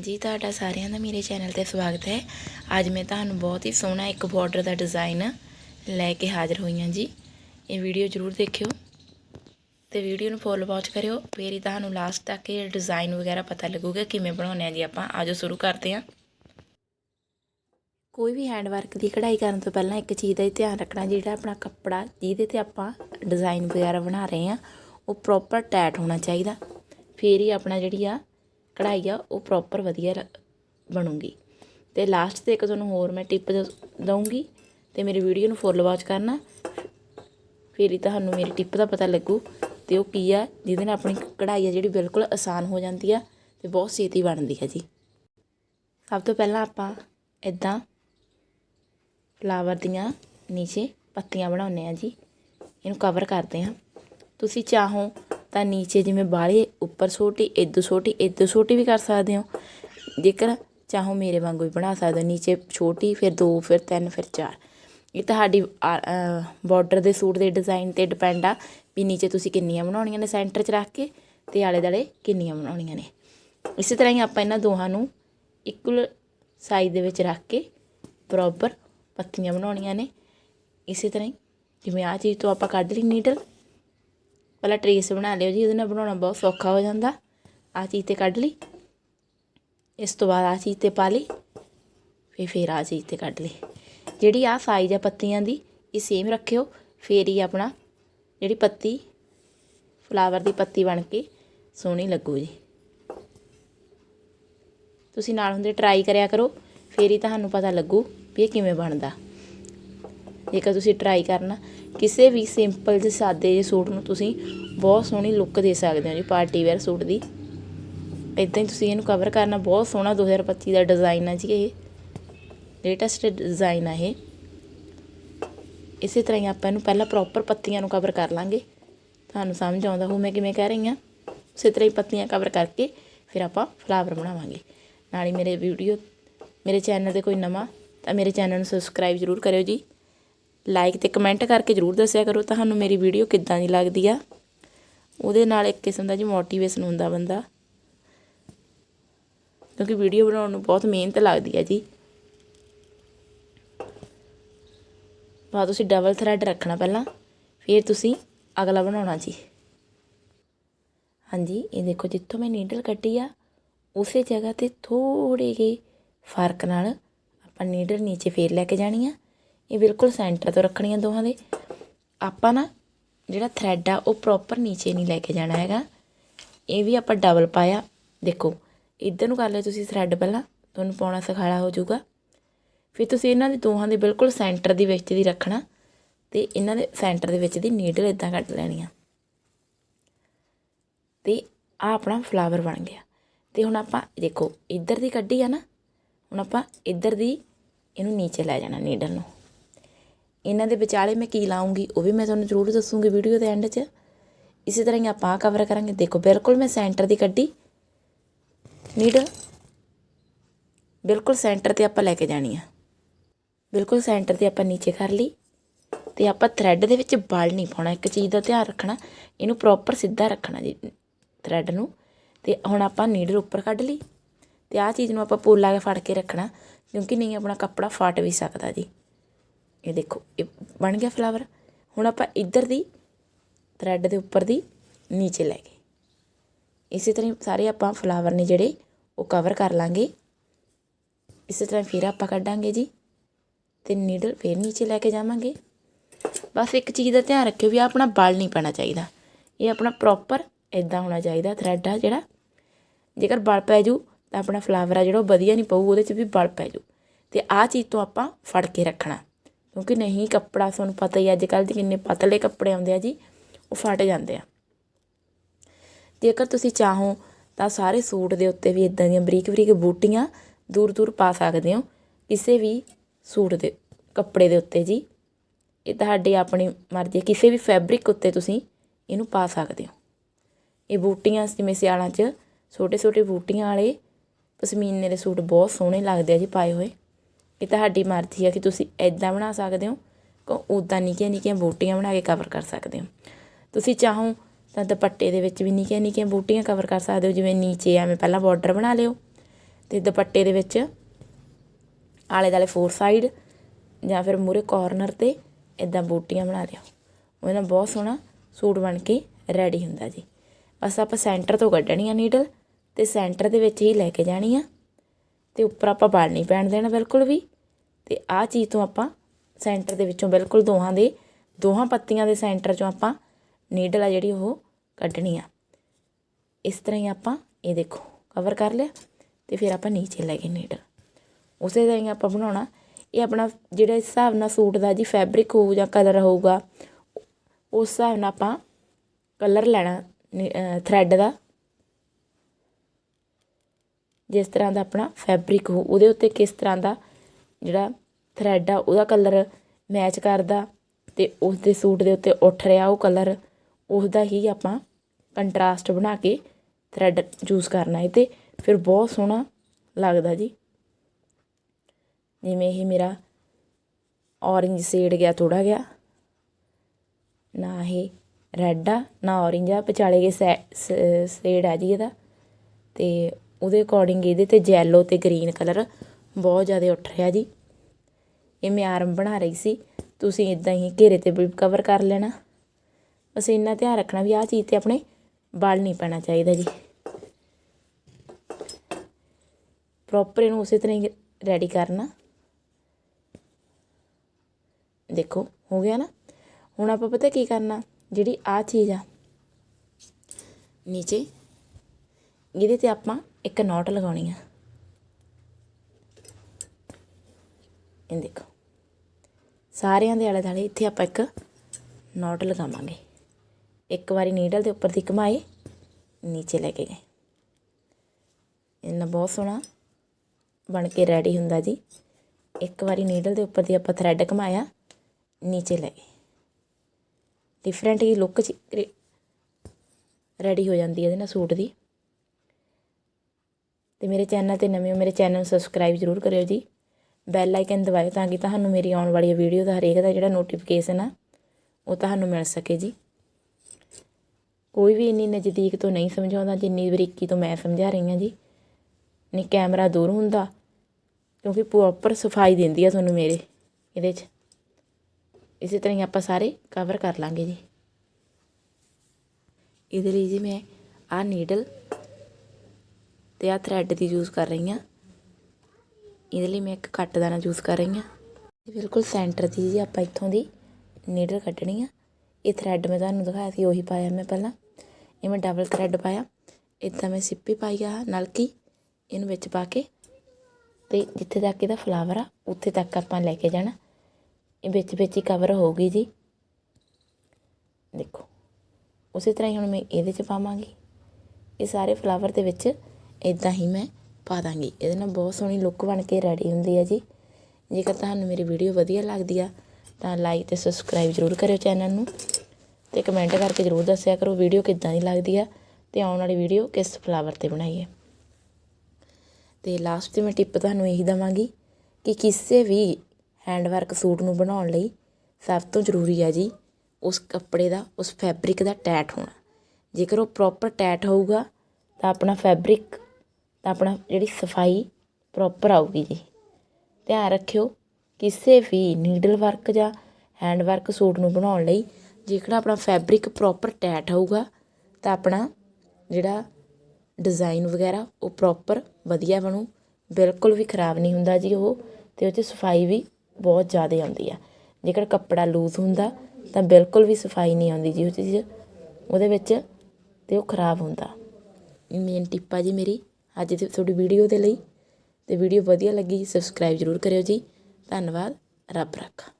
ਹਾਂਜੀ, ਤੁਹਾਡਾ ਸਾਰਿਆਂ ਦਾ ਮੇਰੇ ਚੈਨਲ ਤੇ ਸਵਾਗਤ ਹੈ। ਅੱਜ ਮੈਂ ਤੁਹਾਨੂੰ ਬਹੁਤ ਹੀ ਸੋਹਣਾ ਇੱਕ ਬਾਰਡਰ ਦਾ ਡਿਜ਼ਾਈਨ ਲੈ ਕੇ ਹਾਜ਼ਰ ਹੋਈ ਹਾਂ ਜੀ। ਇਹ ਵੀਡੀਓ ਜ਼ਰੂਰ ਦੇਖਿਓ ਤੇ ਵੀਡੀਓ ਨੂੰ ਫੁੱਲ ਵਾਚ ਕਰਿਓ। ਫੇਰ ਹੀ ਤੁਹਾਨੂੰ ਲਾਸਟ ਤੱਕ ਇਹ ਡਿਜ਼ਾਈਨ ਵਗੈਰਾ ਪਤਾ ਲੱਗੂਗਾ ਕਿਵੇਂ ਬਣਾਉਣੇ ਆ ਜੀ ਆਪਾਂ। ਆਜੋ ਸ਼ੁਰੂ ਕਰਦੇ ਹਾਂ। ਕੋਈ ਵੀ ਹੈਂਡ ਵਰਕ ਦੀ ਕਢਾਈ ਕਰਨ ਤੋਂ ਪਹਿਲਾਂ ਇੱਕ ਚੀਜ਼ ਦਾ ਹੀ ਧਿਆਨ ਰੱਖਣਾ, ਜਿਹੜਾ ਆਪਣਾ ਕੱਪੜਾ ਜਿਹਦੇ ਤੇ ਆਪਾਂ ਡਿਜ਼ਾਈਨ ਵਗੈਰਾ ਬਣਾ ਰਹੇ ਹਾਂ, ਉਹ ਪ੍ਰੋਪਰ ਟੈਟ ਹੋਣਾ ਚਾਹੀਦਾ। ਫੇਰ ਹੀ ਆਪਣਾ ਜਿਹੜੀ ਆ ਕਢਾਈ ਆ, ਉਹ ਪ੍ਰੋਪਰ ਵਧੀਆ ਰ- ਬਣੂਗੀ। ਤੇ ਲਾਸਟ ਤੇ ਇੱਕ ਤੁਹਾਨੂੰ ਹੋਰ ਮੈਂ ਟਿਪ ਦਊਂਗੀ, ਤੇ ਮੇਰੀ ਵੀਡੀਓ ਨੂੰ ਫੁੱਲ ਵਾਚ ਕਰਨਾ। ਫਿਰ ਹੀ ਤੁਹਾਨੂੰ ਮੇਰੀ ਟਿਪ ਦਾ ਪਤਾ ਲੱਗੂ, ਤੇ ਉਹ ਕੀ ਆ, ਜਿਹਦੇ ਨਾਲ ਆਪਣੀ ਕਢਾਈ ਆ ਜਿਹੜੀ ਬਿਲਕੁਲ ਆਸਾਨ ਹੋ ਜਾਂਦੀ ਆ, ਤੇ ਬਹੁਤ ਛੇਤੀ ਬਣਦੀ ਹੈ ਜੀ। ਸਭ ਤੋਂ ਪਹਿਲਾਂ ਆਪਾਂ ਇਦਾਂ ਫਲਾਵਰ ਦੀਆਂ ਨੀਚੇ ਪੱਤੀਆਂ ਬਣਾਉਂਦੇ ਆ ਜੀ, ਇਹਨੂੰ ਕਵਰ ਕਰਦੇ ਆ। ਤੁਸੀਂ ਚਾਹੋ ਤਾਂ ਨੀਚੇ ਜਿਵੇਂ ਬਾਲੇ ਉੱਪਰ ਛੋਟੀ ਇਦੋਂ ਛੋਟੀ ਇਦੋਂ ਛੋਟੀ ਵੀ ਕਰ ਸਕਦੇ ਹੋ। ਜੇਕਰ ਚਾਹੋ ਮੇਰੇ ਵਾਂਗੂ ਵੀ ਬਣਾ ਸਕਦੇ ਹੋ। ਨੀਚੇ ਛੋਟੀ, ਫਿਰ ਦੋ, ਫਿਰ ਤਿੰਨ, ਫਿਰ ਚਾਰ। ਇਹ ਤੁਹਾਡੀ ਬਾਰਡਰ ਦੇ ਸੂਟ ਦੇ ਡਿਜ਼ਾਈਨ ਤੇ ਡਿਪੈਂਡ ਆ ਵੀ ਨੀਚੇ ਤੁਸੀਂ ਕਿੰਨੀਆਂ ਬਣਾਉਣੀਆਂ ਨੇ ਸੈਂਟਰ 'ਚ ਰੱਖ ਕੇ ਤੇ ਆਲੇ ਦੁਆਲੇ ਕਿੰਨੀਆਂ ਬਣਾਉਣੀਆਂ ਨੇ। ਇਸੇ ਤਰ੍ਹਾਂ ਹੀ ਆਪਾਂ ਇਹਨਾਂ ਦੋਹਾਂ ਨੂੰ ਇਕੁਅਲ ਸਾਈਜ਼ ਦੇ ਵਿੱਚ ਰੱਖ ਕੇ ਬਰਾਬਰ ਪੱਤੀਆਂ ਬਣਾਉਣੀਆਂ ਨੇ। ਇਸੇ ਤਰ੍ਹਾਂ ਹੀ ਜਿਵੇਂ ਆਹ ਚੀਜ਼ ਤੋਂ ਆਪਾਂ ਕੱਢ ਲਈ ਨੀਡਲ ਪਹਿਲਾਂ ਟਰੇਸ ਬਣਾ ਲਿਓ ਜੀ, ਉਹਦੇ ਨਾਲ ਬਣਾਉਣਾ ਬਹੁਤ ਸੌਖਾ ਹੋ ਜਾਂਦਾ। ਆਹ ਚੀਜ਼ ਤੇ ਕੱਢ ਲਈ। ਇਸ ਤੋਂ ਬਾਅਦ ਆਹ ਚੀਜ਼ ਤੇ ਪਾ ਲਈ, ਫਿਰ ਫਿਰ ਆਹ ਚੀਜ਼ ਤੇ ਕੱਢ ਲਈ। ਜਿਹੜੀ ਆਹ ਸਾਈਜ਼ ਆ ਪੱਤੀਆਂ ਦੀ, ਇਹ ਸੇਮ ਰੱਖਿਓ। ਫੇਰ ਹੀ ਆਪਣਾ ਜਿਹੜੀ ਪੱਤੀ ਫਲਾਵਰ ਦੀ ਪੱਤੀ ਬਣ ਕੇ ਸੋਹਣੀ ਲੱਗੂ ਜੀ। ਤੁਸੀਂ ਨਾਲ ਹੁੰਦੇ ਟਰਾਈ ਕਰਿਆ ਕਰੋ, ਫੇਰ ਹੀ ਤੁਹਾਨੂੰ ਪਤਾ ਲੱਗੂ ਵੀ ਇਹ ਕਿਵੇਂ ਬਣਦਾ। ਜੇਕਰ ਤੁਸੀਂ ਟਰਾਈ ਕਰਨਾ, ਕਿਸੇ ਵੀ ਸਿੰਪਲ ਜਿਹੇ ਸਾਦੇ ਜਿਹੇ ਸੂਟ ਨੂੰ ਤੁਸੀਂ ਬਹੁਤ ਸੋਹਣੀ ਲੁੱਕ ਦੇ ਸਕਦੇ ਹੋ ਜੀ ਪਾਰਟੀ ਵੇਅਰ ਸੂਟ ਦੀ। ਇਦਾਂ ਹੀ ਤੁਸੀਂ ਇਹਨੂੰ ਕਵਰ ਕਰਨਾ, ਬਹੁਤ ਸੋਹਣਾ 2025 ਦਾ ਡਿਜ਼ਾਈਨ ਆ ਜੀ ਇਹ। ਲੇਟੈਸਟ ਡਿਜ਼ਾਈਨ ਆ ਇਹ। ਇਸੇ ਤਰ੍ਹਾਂ ਹੀ ਆਪਾਂ ਇਹਨੂੰ ਪਹਿਲਾਂ ਪ੍ਰੋਪਰ ਪੱਤੀਆਂ ਨੂੰ ਕਵਰ ਕਰ ਲਾਂਗੇ। ਤੁਹਾਨੂੰ ਸਮਝ ਆਉਂਦਾ ਹੋ ਮੈਂ ਕਿਵੇਂ ਕਹਿ ਰਹੀ ਹਾਂ। ਉਸੇ ਤਰ੍ਹਾਂ ਹੀ ਪੱਤੀਆਂ ਕਵਰ ਕਰਕੇ ਫਿਰ ਆਪਾਂ ਫਲਾਵਰ ਬਣਾਵਾਂਗੇ। ਨਾਲ ਹੀ ਮੇਰੇ ਵੀਡੀਓ ਮੇਰੇ ਚੈਨਲ ਤੇ ਕੋਈ ਨਵਾਂ ਤਾਂ ਮੇਰੇ ਚੈਨਲ ਨੂੰ ਸਬਸਕ੍ਰਾਈਬ ਜ਼ਰੂਰ ਕਰਿਓ ਜੀ। ਲਾਈਕ ਤੇ ਕਮੈਂਟ ਕਰਕੇ ਜ਼ਰੂਰ ਦੱਸਿਆ ਕਰੋ ਤੁਹਾਨੂੰ ਮੇਰੀ ਵੀਡੀਓ ਕਿੱਦਾਂ ਦੀ ਲੱਗਦੀ ਆ। ਉਹਦੇ ਨਾਲ ਇੱਕ ਕਿਸਮ ਦਾ ਜੀ ਮੋਟੀਵੇਸ਼ਨ ਹੁੰਦਾ ਬੰਦਾ। ਕਿਉਂਕਿ ਵੀਡੀਓ ਬਣਾਉਣ ਨੂੰ ਬਹੁਤ ਮਿਹਨਤ ਲੱਗਦੀ ਆ ਜੀ। ਬਾਅਦ ਤੁਸੀਂ ਡਬਲ ਥਰੈਡ ਰੱਖਣਾ ਪਹਿਲਾਂ, ਫਿਰ ਤੁਸੀਂ ਅਗਲਾ ਬਣਾਉਣਾ ਜੀ। ਹਾਂਜੀ, ਇਹ ਦੇਖੋ ਜਿੱਥੋਂ ਮੈਂ ਨੀਡਲ ਕੱਟੀ ਆ, ਉਸੇ ਜਗ੍ਹਾ ਤੇ ਥੋੜੇ ਜਿਹੇ ਫ਼ਰਕ ਨਾਲ ਆਪਾਂ ਨੀਡਲ ਨੀਚੇ ਫੇਰ ਲੈ ਕੇ ਜਾਣੀ ਆ। ਇਹ ਬਿਲਕੁਲ ਸੈਂਟਰ ਤੋਂ ਰੱਖਣੀਆਂ ਦੋਹਾਂ ਦੇ। ਆਪਾਂ ਨਾ ਜਿਹੜਾ ਥਰੈਡ ਆ, ਉਹ ਪ੍ਰੋਪਰ ਨੀਚੇ ਨਹੀਂ ਲੈ ਕੇ ਜਾਣਾ ਹੈਗਾ। ਇਹ ਵੀ ਆਪਾਂ ਡਬਲ ਪਾਇਆ। ਦੇਖੋ, ਇੱਧਰ ਨੂੰ ਕਰ ਲਿਆ ਤੁਸੀਂ ਥਰੈਡ ਪਹਿਲਾਂ। ਤੁਹਾਨੂੰ ਪਾਉਣਾ ਸਿਖਾਇਆ ਹੋ ਜਾਊਗਾ। ਫਿਰ ਤੁਸੀਂ ਇਹਨਾਂ ਦੇ ਦੋਹਾਂ ਦੇ ਬਿਲਕੁਲ ਸੈਂਟਰ ਦੇ ਵਿੱਚ ਦੀ ਰੱਖਣਾ ਤੇ ਇਹਨਾਂ ਦੇ ਸੈਂਟਰ ਦੇ ਵਿੱਚ ਦੀ ਨੀਡਲ ਇਦਾਂ ਕੱਟ ਲੈਣੀ ਆ ਤੇ ਆ ਆਪਣਾ ਫਲਾਵਰ ਬਣ ਗਿਆ। ਤੇ ਹੁਣ ਆਪਾਂ, ਦੇਖੋ, ਇੱਧਰ ਦੀ ਕੱਢੀ ਆ ਨਾ, ਹੁਣ ਆਪਾਂ ਇੱਧਰ ਦੀ ਇਹਨੂੰ ਨੀਚੇ ਲੈ ਜਾਣਾ ਨੀਡਲ ਨੂੰ। ਇਹਨਾਂ ਦੇ ਵਿਚਾਲੇ ਮੈਂ ਕੀ ਲਾਉਂਗੀ, ਉਹ ਵੀ ਮੈਂ ਤੁਹਾਨੂੰ ਜ਼ਰੂਰ ਦੱਸੂਗੀ ਵੀਡੀਓ ਦੇ ਐਂਡ 'ਚ। ਇਸੇ ਤਰ੍ਹਾਂ ਹੀ ਆਪਾਂ ਕਵਰ ਕਰਾਂਗੇ। ਦੇਖੋ, ਬਿਲਕੁਲ ਮੈਂ ਸੈਂਟਰ ਦੀ ਕੱਢੀ। ਨੀਡਲ ਬਿਲਕੁਲ ਸੈਂਟਰ ਤੇ ਆਪਾਂ ਲੈ ਕੇ ਜਾਣੀ ਆ। ਬਿਲਕੁਲ ਸੈਂਟਰ ਤੇ ਆਪਾਂ ਨੀਚੇ ਕਰ ਲਈ। ਤੇ ਆਪਾਂ ਥਰੈਡ ਦੇ ਵਿੱਚ ਬਲ ਨਹੀਂ ਪਾਉਣਾ, ਇੱਕ ਚੀਜ਼ ਦਾ ਧਿਆਨ ਰੱਖਣਾ। ਇਹਨੂੰ ਪ੍ਰੋਪਰ ਸਿੱਧਾ ਰੱਖਣਾ ਜੀ ਥਰੈਡ ਨੂੰ। ਤੇ ਹੁਣ ਆਪਾਂ ਨੀਡਲ ਉੱਪਰ ਕੱਢ ਲਈ। ਤੇ ਆਹ ਚੀਜ਼ ਨੂੰ ਆਪਾਂ ਪੋਲਾ ਕੇ ਫੜ ਕੇ ਰੱਖਣਾ, ਕਿਉਂਕਿ ਨਹੀਂ ਆਪਣਾ ਕੱਪੜਾ ਫਟ ਵੀ ਸਕਦਾ ਜੀ। ਇਹ ਦੇਖੋ, ਇਹ ਬਣ ਗਿਆ ਫਲਾਵਰ ਹੁਣ ਆਪਾਂ ਇੱਧਰ ਦੀ ਥਰੈਡ ਦੇ ਉੱਪਰ ਦੀ ਨੀਚੇ ਲੈ ਗਏ। ਇਸੇ ਤਰ੍ਹਾਂ ਹੀ ਸਾਰੇ ਆਪਾਂ ਫਲਾਵਰ ਨੇ ਜਿਹੜੇ, ਉਹ ਕਵਰ ਕਰ ਲਾਂਗੇ। ਇਸੇ ਤਰ੍ਹਾਂ ਫਿਰ ਆਪਾਂ ਕੱਢਾਂਗੇ ਜੀ ਤੇ ਨੀਡਲ ਫਿਰ ਨੀਚੇ ਲੈ ਕੇ ਜਾਵਾਂਗੇ। ਬਸ ਇੱਕ ਚੀਜ਼ ਦਾ ਧਿਆਨ ਰੱਖਿਓ ਵੀ ਆਹ ਆਪਣਾ ਬਲ ਨਹੀਂ ਪੈਣਾ ਚਾਹੀਦਾ। ਇਹ ਆਪਣਾ ਪ੍ਰੋਪਰ ਇਦਾਂ ਹੋਣਾ ਚਾਹੀਦਾ ਥਰੈਡ ਆ ਜਿਹੜਾ। ਜੇਕਰ ਬਲ ਪੈ ਜੂ, ਤਾਂ ਆਪਣਾ ਫਲਾਵਰ ਆ ਜਿਹੜਾ, ਉਹ ਵਧੀਆ ਨਹੀਂ ਪਊ, ਉਹਦੇ 'ਚ ਵੀ ਬਲ ਪੈ ਜੂ। ਤੇ ਆਹ ਚੀਜ਼ ਤੋਂ ਆਪਾਂ ਫੜ ਕੇ ਰੱਖਣਾ। ਕਿਉਂਕਿ ਨਹੀਂ ਕੱਪੜਾ ਤੁਹਾਨੂੰ ਪਤਾ ਹੀ ਅੱਜ ਕੱਲ੍ਹ ਦੇ ਕਿੰਨੇ ਪਤਲੇ ਕੱਪੜੇ ਆਉਂਦੇ ਆ ਜੀ, ਉਹ ਫਟ ਜਾਂਦੇ ਆ। ਜੇਕਰ ਤੁਸੀਂ ਚਾਹੋ ਤਾਂ ਸਾਰੇ ਸੂਟ ਦੇ ਉੱਤੇ ਵੀ ਇਦਾਂ ਦੀਆਂ ਬਰੀਕ ਬਰੀਕ ਬੂਟੀਆਂ ਦੂਰ ਦੂਰ ਪਾ ਸਕਦੇ ਹੋ, ਕਿਸੇ ਵੀ ਸੂਟ ਦੇ, ਕੱਪੜੇ ਦੇ ਉੱਤੇ ਜੀ। ਇਹ ਤੁਹਾਡੀ ਆਪਣੀ ਮਰਜ਼ੀ ਕਿਸੇ ਵੀ ਫੈਬਰਿਕ ਉੱਤੇ ਤੁਸੀਂ ਇਹਨੂੰ ਪਾ ਸਕਦੇ ਹੋ। ਇਹ ਬੂਟੀਆਂ ਜਿਵੇਂ ਸਿਆਲਾਂ 'ਚ ਛੋਟੇ ਛੋਟੇ ਬੂਟੀਆਂ ਵਾਲੇ, ਪਸ਼ਮੀਨੇ ਦੇ ਸੂਟ ਬਹੁਤ ਸੋਹਣੇ ਲੱਗਦੇ ਆ ਜੀ ਪਾਏ ਹੋਏ। ਇਹ ਤੁਹਾਡੀ ਮਰਜ਼ੀ ਆ ਕਿ ਤੁਸੀਂ ਐਦਾਂ ਬਣਾ ਸਕਦੇ ਹੋ, ਕੋ ਉੱਦਾਂ ਨਿੱਕੀਆਂ ਨਿੱਕੀਆਂ ਬੂਟੀਆਂ ਬਣਾ ਕੇ ਕਵਰ ਕਰ ਸਕਦੇ ਹੋ। ਤੁਸੀਂ ਚਾਹੋ ਤਾਂ ਦੁਪੱਟੇ ਦੇ ਵਿੱਚ ਵੀ ਨਿੱਕੀਆਂ ਨਿੱਕੀਆਂ ਬੂਟੀਆਂ ਕਵਰ ਕਰ ਸਕਦੇ ਹੋ, ਜਿਵੇਂ ਨੀਚੇ ਐਵੇਂ ਪਹਿਲਾਂ ਬਾਰਡਰ ਬਣਾ ਲਿਓ ਤੇ ਦੁਪੱਟੇ ਦੇ ਵਿੱਚ ਆਲੇ ਦਾਲੇ ਫੋਰ ਸਾਈਡ ਜਾਂ ਫਿਰ ਮੂਰੇ ਕਾਰਨਰ ਤੇ ਇਦਾਂ ਬੂਟੀਆਂ ਬਣਾ ਲਿਓ। ਉਹਦੇ ਨਾਲ ਬਹੁਤ ਸੋਹਣਾ ਸੂਟ ਬਣ ਕੇ ਰੈਡੀ ਹੁੰਦਾ ਜੀ। ਬਸ ਆਪਾਂ ਸੈਂਟਰ ਤੋਂ ਕੱਢਣੀ ਆ ਨੀਡਲ ਤੇ ਸੈਂਟਰ ਦੇ ਵਿੱਚ ਹੀ ਲੈ ਕੇ ਜਾਣੀ ਆ। ਤੇ ਉੱਪਰ ਆਪਾਂ ਵਲ ਨਹੀਂ ਪੈਣ ਦੇਣਾ ਬਿਲਕੁਲ ਵੀ। ਤੇ ਆਹ ਚੀਜ਼ ਤੋਂ ਆਪਾਂ ਸੈਂਟਰ ਦੇ ਵਿੱਚੋਂ ਬਿਲਕੁਲ ਦੋਹਾਂ ਦੇ, ਦੋਹਾਂ ਪੱਤੀਆਂ ਦੇ ਸੈਂਟਰ ਚੋਂ ਆਪਾਂ ਨੀਡਲ ਆ ਜਿਹੜੀ ਉਹ ਕੱਢਣੀ ਆ। ਇਸ ਤਰ੍ਹਾਂ ਹੀ ਆਪਾਂ ਇਹ ਦੇਖੋ ਕਵਰ ਕਰ ਲਿਆ ਤੇ ਫਿਰ ਆਪਾਂ ਨੀਚੇ ਲੈ ਗਏ ਨੀਡਲ। ਉਸੇ ਤਰ੍ਹਾਂ ਹੀ ਆਪਾਂ ਬਣਾਉਣਾ। ਇਹ ਆਪਣਾ ਜਿਹੜਾ ਇਸ ਹਿਸਾਬ ਨਾਲ ਸੂਟ ਦਾ ਜੀ ਫੈਬਰਿਕ ਹੋਊ ਜਾਂ ਕਲਰ ਹੋਊਗਾ, ਉਸ ਹਿਸਾਬ ਨਾਲ ਆਪਾਂ ਕਲਰ ਲੈਣਾ ਥਰੈਡ ਦਾ। ਜਿਸ ਤਰ੍ਹਾਂ ਦਾ ਆਪਣਾ ਫੈਬਰਿਕ ਹੋ ਉਹਦੇ ਉੱਤੇ ਕਿਸ ਤਰ੍ਹਾਂ ਦਾ ਜਿਹੜਾ ਥਰੈਡ ਆ, ਉਹਦਾ ਕਲਰ ਮੈਚ ਕਰਦਾ ਅਤੇ ਉਸ ਦੇ ਸੂਟ ਦੇ ਉੱਤੇ ਉੱਠ ਰਿਹਾ ਉਹ ਕਲਰ ਉਸ ਦਾ ਹੀ ਆਪਾਂ ਕੰਟਰਾਸਟ ਬਣਾ ਕੇ ਥਰੈਡ ਚੂਜ਼ ਕਰਨਾ ਹੈ ਅਤੇ ਫਿਰ ਬਹੁਤ ਸੋਹਣਾ ਲੱਗਦਾ ਜੀ। ਜਿਵੇਂ ਇਹ ਮੇਰਾ ਔਰੇਂਜ ਸ਼ੇਡ ਗਿਆ ਥੋੜਾ ਗਿਆ ਨਾ ਇਹ ਰੈੱਡ ਆ, ਨਾ ਔਰੇਂਜ ਆ, ਵਿਚਾਲੇ ਕੇ ਸ਼ੇਡ ਆ ਜੀ ਇਹਦਾ ਤੇ ਉਹਦੇ ਅਕੋਰਡਿੰਗ ਇਹਦੇ ਤੇ ਜੈਲੋ ਅਤੇ ਗ੍ਰੀਨ ਕਲਰ ਬਹੁਤ ਜ਼ਿਆਦਾ ਉੱਠ ਰਿਹਾ ਜੀ। ਇਹ ਮੈਂ ਆਰਮ ਬਣਾ ਰਹੀ ਸੀ। ਤੁਸੀਂ ਇਦਾਂ ਹੀ ਘੇਰੇ ਤੇ ਵੀ ਕਵਰ ਕਰ ਲੈਣਾ। ਬਸ ਇੰਨਾ ਧਿਆਨ ਰੱਖਣਾ ਵੀ ਆਹ ਚੀਜ਼ ਤੇ ਆਪਣੇ ਬਲ ਨਹੀਂ ਪੈਣਾ ਚਾਹੀਦਾ ਜੀ। ਪ੍ਰੋਪਰ ਇਹਨੂੰ ਉਸੇ ਤਰ੍ਹਾਂ ਹੀ ਰੈਡੀ ਕਰਨਾ। ਦੇਖੋ, ਹੋ ਗਿਆ ਨਾ? ਹੁਣ ਆਪਾਂ ਪਤਾ ਕੀ ਕਰਨਾ? ਜਿਹੜੀ ਆ ਚੀਜ਼ ਆ, ਨੀਚੇ ਇਹਦੇ ਤੇ ਆਪਾਂ ਇੱਕ ਨੋਟ ਲਗਾਉਣੀ ਆ। ਇਹ ਦੇਖੋ। ਸਾਰਿਆਂ ਦੇ ਆਲੇ ਦੁਆਲੇ ਇੱਥੇ ਆਪਾਂ ਇੱਕ ਨੋਟ ਲਗਾਵਾਂਗੇ। ਇੱਕ ਵਾਰੀ ਨੀਡਲ ਦੇ ਉੱਪਰ ਦੀ ਘਮਾਏ ਨੀਚੇ ਲੈ ਕੇ ਗਏ। ਇਹਨਾਂ ਬਹੁਤ ਸੋਹਣਾ ਬਣ ਕੇ ਰੈਡੀ ਹੁੰਦਾ ਜੀ। ਇੱਕ ਵਾਰੀ ਨੀਡਲ ਦੇ ਉੱਪਰ ਦੀ ਆਪਾਂ ਥਰੈਡ ਘਮਾਇਆ, ਨੀਚੇ ਲੈ ਗਏ। ਡਿਫਰੈਂਟ ਹੀ ਲੁੱਕ ਚ ਰੈਡੀ ਹੋ ਜਾਂਦੀ ਹੈ ਇਹਦੇ ਨਾਲ ਸੂਟ ਦੀ। ਤੇ ਮੇਰੇ ਚੈਨਲ ਤੇ ਨਵੇਂ ਹੋ, ਮੇਰੇ ਚੈਨਲ ਨੂੰ ਸਬਸਕ੍ਰਾਈਬ ਜ਼ਰੂਰ ਕਰਿਓ ਜੀ। ਬੈਲ ਆਈਕਨ ਦਬਾਇਓ ਤਾਂ ਕਿ ਤੁਹਾਨੂੰ ਮੇਰੀ ਆਉਣ ਵਾਲੀ ਵੀਡੀਓ ਦਾ ਹਰੇਕ ਦਾ ਜਿਹੜਾ ਨੋਟੀਫਿਕੇਸ਼ਨ ਆ, ਉਹ ਤੁਹਾਨੂੰ ਮਿਲ ਸਕੇ ਜੀ। ਕੋਈ ਵੀ ਇੰਨੀ ਨਜ਼ਦੀਕ ਤੋਂ ਨਹੀਂ ਸਮਝਾਉਂਦਾ, ਜਿੰਨੀ ਬਰੀਕੀ ਤੋਂ ਮੈਂ ਸਮਝਾ ਰਹੀ ਹਾਂ ਜੀ। ਨਹੀਂ ਕੈਮਰਾ ਦੂਰ ਹੁੰਦਾ, ਕਿਉਂਕਿ ਪ੍ਰੋਪਰ ਸਫ਼ਾਈ ਦਿੰਦੀ ਆ ਤੁਹਾਨੂੰ ਮੇਰੇ ਇਹਦੇ 'ਚ। ਇਸੇ ਤਰ੍ਹਾਂ ਹੀ ਆਪਾਂ ਸਾਰੇ ਕਵਰ ਕਰ ਲਾਂਗੇ ਜੀ। ਇਹਦੇ ਲਈ ਜੀ ਮੈਂ ਆ ਨੀਡਲ ਤੇ ਆਹ ਥਰੈਡ ਦੀ ਯੂਜ਼ ਕਰ ਰਹੀ ਹਾਂ। ਇਹਦੇ ਲਈ ਮੈਂ ਇੱਕ ਕੱਟ ਦਾਣਾ ਯੂਜ਼ ਕਰ ਰਹੀ ਹਾਂ। ਬਿਲਕੁਲ ਸੈਂਟਰ ਦੀ ਜੀ, ਆਪਾਂ ਇੱਥੋਂ ਦੀ ਨੀਡਲ ਕੱਢਣੀ ਆ। ਇਹ ਥਰੈਡ ਮੈਂ ਤੁਹਾਨੂੰ ਦਿਖਾਇਆ ਸੀ, ਉਹੀ ਪਾਇਆ ਮੈਂ ਪਹਿਲਾਂ। ਇਹ ਮੈਂ ਡਬਲ ਥਰੈਡ ਪਾਇਆ। ਇੱਦਾਂ ਮੈਂ ਸਿੱਪੀ ਪਾਈ ਆ ਨਲਕੀ ਇਹਨੂੰ ਵਿੱਚ ਪਾ ਕੇ। ਤੇ ਜਿੱਥੇ ਤੱਕ ਇਹਦਾ ਫਲਾਵਰ ਆ, ਉੱਥੇ ਤੱਕ ਆਪਾਂ ਲੈ ਕੇ ਜਾਣਾ। ਇਹ ਵਿੱਚ ਵਿੱਚ ਹੀ ਕਵਰ ਹੋ ਗਈ ਜੀ। ਦੇਖੋ, ਉਸੇ ਤਰ੍ਹਾਂ ਹੀ ਹੁਣ ਮੈਂ ਇਹਦੇ 'ਚ ਪਾਵਾਂਗੀ। ਇਹ ਸਾਰੇ ਫਲਾਵਰ ਦੇ ਵਿੱਚ ਇੱਦਾਂ ਹੀ ਮੈਂ ਪਾ ਦਾਂਗੀ। ਇਹਦੇ ਨਾਲ ਬਹੁਤ ਸੋਹਣੀ ਲੁੱਕ ਬਣ ਕੇ ਰੈਡੀ ਹੁੰਦੀ ਹੈ ਜੀ। ਜੇਕਰ ਤੁਹਾਨੂੰ ਮੇਰੀ ਵੀਡੀਓ ਵਧੀਆ ਲੱਗਦੀ ਆ, ਤਾਂ ਲਾਈਕ ਤੇ ਸਬਸਕ੍ਰਾਈਬ ਜ਼ਰੂਰ ਕਰਿਓ ਚੈਨਲ ਨੂੰ ਤੇ ਕਮੈਂਟ ਕਰਕੇ ਜ਼ਰੂਰ ਦੱਸਿਆ ਕਰੋ ਵੀਡੀਓ ਕਿੱਦਾਂ ਦੀ ਲੱਗਦੀ ਆ ਤੇ ਆਉਣ ਵਾਲੀ ਵੀਡੀਓ ਕਿਸ ਫਲਾਵਰ ਤੇ ਬਣਾਈਏ। ਤੇ ਲਾਸਟ ਤੇ ਮੈਂ ਟਿਪ ਤੁਹਾਨੂੰ ਇਹੀ ਦਵਾਂਗੀ ਕਿ ਕਿਸੇ ਵੀ ਹੈਂਡਵਰਕ ਸੂਟ ਨੂੰ ਬਣਾਉਣ ਲਈ ਸਭ ਤੋਂ ਜ਼ਰੂਰੀ ਹੈ ਜੀ ਉਸ ਕੱਪੜੇ ਦਾ, ਉਸ ਫੈਬਰਿਕ ਦਾ ਟੈਟ ਹੋਣਾ। ਜੇਕਰ ਉਹ ਪ੍ਰੋਪਰ ਟੈਟ ਹੋਊਗਾ, ਤਾਂ ਆਪਣਾ ਫੈਬਰਿਕ ਤਾਂ ਆਪਣਾ ਜਿਹੜੀ ਸਫ਼ਾਈ ਪ੍ਰੋਪਰ ਆਊਗੀ ਜੀ। ਧਿਆਨ ਰੱਖਿਓ, ਕਿਸੇ ਵੀ ਨੀਡਲ ਵਰਕ ਜਾਂ ਹੈਂਡ ਵਰਕ ਸੂਟ ਨੂੰ ਬਣਾਉਣ ਲਈ ਜੇਕਰ ਆਪਣਾ ਫੈਬਰਿਕ ਪ੍ਰੋਪਰ ਟੈਟ ਹੋਊਗਾ ਤਾਂ ਆਪਣਾ ਜਿਹੜਾ ਡਿਜ਼ਾਈਨ ਵਗੈਰਾ ਉਹ ਪ੍ਰੋਪਰ ਵਧੀਆ ਬਣੂ। ਬਿਲਕੁਲ ਵੀ ਖਰਾਬ ਨਹੀਂ ਹੁੰਦਾ ਜੀ ਉਹ, ਤੇ ਉਹ 'ਚ ਸਫ਼ਾਈ ਵੀ ਬਹੁਤ ਜ਼ਿਆਦਾ ਆਉਂਦੀ ਆ। ਜੇਕਰ ਕੱਪੜਾ ਲੂਜ਼ ਹੁੰਦਾ, ਤਾਂ ਬਿਲਕੁਲ ਵੀ ਸਫ਼ਾਈ ਨਹੀਂ ਆਉਂਦੀ ਜੀ ਉਹ ਚੀਜ਼ ਉਹਦੇ ਵਿੱਚ ਤੇ ਉਹ ਖਰਾਬ ਹੁੰਦਾ। ਮੇਨ ਟਿਪ ਆ ਜੀ ਮੇਰੀ। ਅੱਜ ਦੀ ਤੁਹਾਡੀ ਵੀਡੀਓ ਦੇ ਲਈ। ਤੇ ਵੀਡੀਓ ਵਧੀਆ ਲੱਗੀ ਸਬਸਕ੍ਰਾਈਬ ਜ਼ਰੂਰ ਕਰਿਓ ਜੀ। ਧੰਨਵਾਦ। ਰੱਬ ਰੱਖਾ।